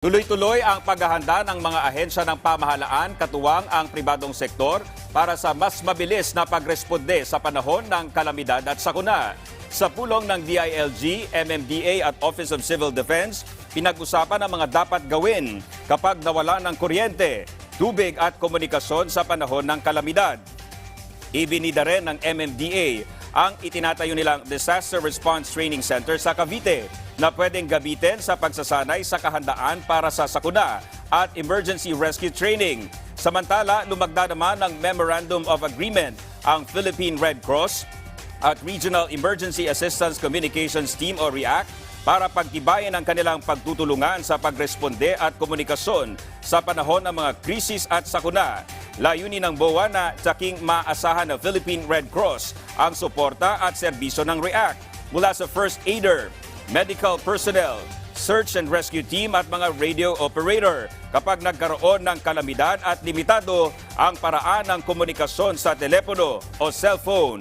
Tuloy-tuloy ang paghahanda ng mga ahensya ng pamahalaan katuwang ang pribadong sektor para sa mas mabilis na pagresponde sa panahon ng kalamidad at sakuna. Sa pulong ng DILG, MMDA at Office of Civil Defense, pinag-usapan ang mga dapat gawin kapag nawala ng kuryente, tubig at komunikasyon sa panahon ng kalamidad. Ibinida rin ng MMDA ang itinatayo nilang Disaster Response Training Center sa Cavite na pwedeng gamitin sa pagsasanay sa kahandaan para sa sakuna at emergency rescue training. Samantala, lumagda naman ng Memorandum of Agreement ang Philippine Red Cross at Regional Emergency Assistance Communications Team o REACT para pagtibayan ang kanilang pagtutulungan sa pagresponde at komunikasyon sa panahon ng mga krisis at sakuna. Layunin ng BOA na tsaking maasahan ng Philippine Red Cross ang suporta at serbisyo ng REACT mula sa first aider, medical personnel, search and rescue team at mga radio operator kapag nagkaroon ng kalamidad at limitado ang paraan ng komunikasyon sa telepono o cellphone.